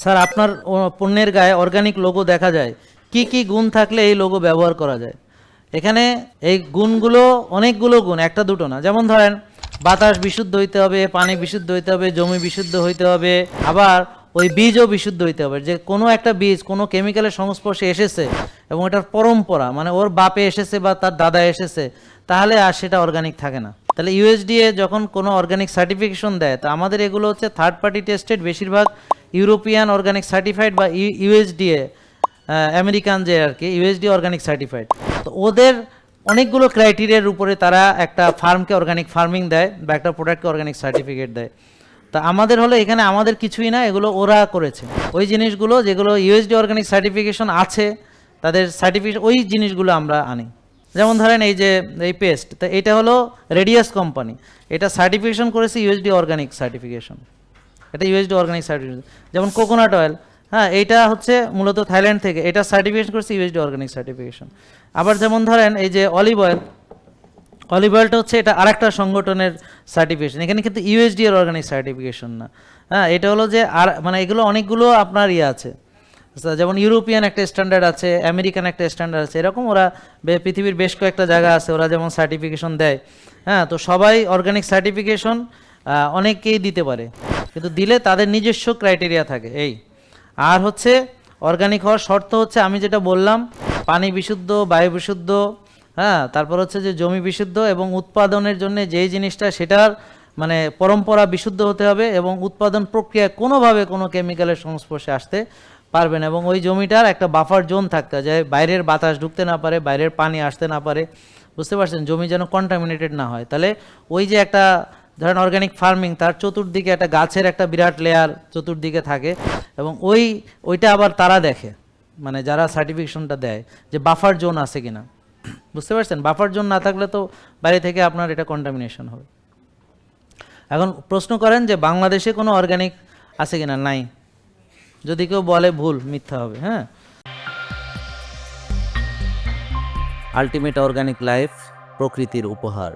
Sir, আপনার পণ্যের গায়ে অর্গানিক লোগো দেখা যায়। কি কি গুণ থাকলে এই লোগো ব্যবহার করা যায়? এখানে এই গুণগুলো অনেকগুলো গুণ, একটা দুটো না। যেমন ধরেন, বাতাস বিশুদ্ধ হইতে হবে, পানি বিশুদ্ধ হইতে হবে, জমি বিশুদ্ধ হইতে হবে, আবার ওই বীজও বিশুদ্ধ হইতে হবে। যে কোনো একটা বীজ, কোনো কেমিক্যালের সংস্পর্শে এসেছে এবং এটার পরম্পরা মানে ওর বাপে এসেছে বা তার দাদা এসেছে, তাহলে আর সেটা অর্গানিক থাকে না। তাহলে ইউএসডিএ যখন কোনো অর্গানিক সার্টিফিকেশন দেয়, তো আমাদের এগুলো হচ্ছে থার্ড পার্টি টেস্টেড বেশিরভাগ ইউরোপিয়ান অর্গানিক সার্টিফাইড বা ইউএসডিএ আমেরিকান যে আর কি ইউএসডি অর্গানিক সার্টিফাইড। তো ওদের অনেকগুলো ক্রাইটেরিয়ার উপরে তারা একটা ফার্মকে অর্গানিক ফার্মিং দেয় বা একটা প্রোডাক্টকে অর্গানিক সার্টিফিকেট দেয়। তা আমাদের হলো এখানে আমাদের কিছুই না, এগুলো ওরা করেছে। ওই জিনিসগুলো যেগুলো ইউএসডি অর্গানিক সার্টিফিকেশন আছে, তাদের সার্টিফিকেশন ওই জিনিসগুলো আমরা আনি। যেমন ধরেন এই যে, এই পেস্ট, তো এটা হলো রেডিয়াস কোম্পানি। এটা সার্টিফিকেশন করেছে ইউএসডি অর্গানিক সার্টিফিকেশন। এটা ইউএসডি অর্গানিক সার্টিফিকেশন যেমন কোকোনাট অয়েল হ্যাঁ এইটা হচ্ছে মূলত থাইল্যান্ড থেকে, এটা সার্টিফিকেশন করেছে ইউএসডি অর্গানিক সার্টিফিকেশন আবার যেমন ধরেন এই যে অলিভ অয়েল অলিভ অয়েলটা হচ্ছে এটা আরেকটা সংগঠনের সার্টিফিকেশন এখানে কিন্তু ইউএসডি এর অর্গানিক সার্টিফিকেশন না। হ্যাঁ এটা হলো যে আর মানে এগুলো অনেকগুলো আপনার ইয়ে আছে। যেমন ইউরোপিয়ান একটা স্ট্যান্ডার্ড আছে আমেরিকান একটা স্ট্যান্ডার্ড আছে, এরকম ওরা পৃথিবীর বেশ কয়েকটা জায়গা আছে, ওরা যেমন সার্টিফিকেশন দেয়। হ্যাঁ তো সবাই অর্গানিক সার্টিফিকেশন অনেকেই দিতে পারে। কিন্তু দিলে তাদের নিজস্ব ক্রাইটেরিয়া থাকে। এই। আর হচ্ছে অর্গানিক হওয়ার শর্ত হচ্ছে, আমি যেটা বললাম, পানি বিশুদ্ধ, বায়ু বিশুদ্ধ হ্যাঁ তারপর হচ্ছে যে জমি বিশুদ্ধ এবং উৎপাদনের জন্য যেই জিনিসটা সেটার মানে পরম্পরা বিশুদ্ধ হতে হবে এবং উৎপাদন প্রক্রিয়ায় কোনোভাবে কোনো কেমিক্যালের সংস্পর্শে আসতে পারবে না এবং ওই জমিটার একটা বাফার জোন থাকতে হয় যে বাইরের বাতাস ঢুকতে না পারে, বাইরের পানি আসতে না পারে। বুঝতে পারছেন? জমি যেন কন্টামিনেটেড না হয়। তাহলে ওই যে একটা ধরেন অর্গানিক ফার্মিং তার চতুর্দিকে একটা গাছের একটা বিরাট লেয়ার চতুর্দিকে থাকে এবং ওই, ওইটা আবার তারা দেখে মানে যারা সার্টিফিকেশনটা দেয় যে বাফার জোন আছে কিনা। বুঝতে পারছেন? বাফার জোন না থাকলে তো বাইরে থেকে আপনার এটা কন্টামিনেশন হবে। এখন প্রশ্ন করেন যে বাংলাদেশে কোনো অর্গানিক আছে কিনা? নাই। যদি কেউ বলে ভুল, মিথ্যা হবে হ্যাঁ? আলটিমেট অর্গানিক লাইফ প্রকৃতির উপহার।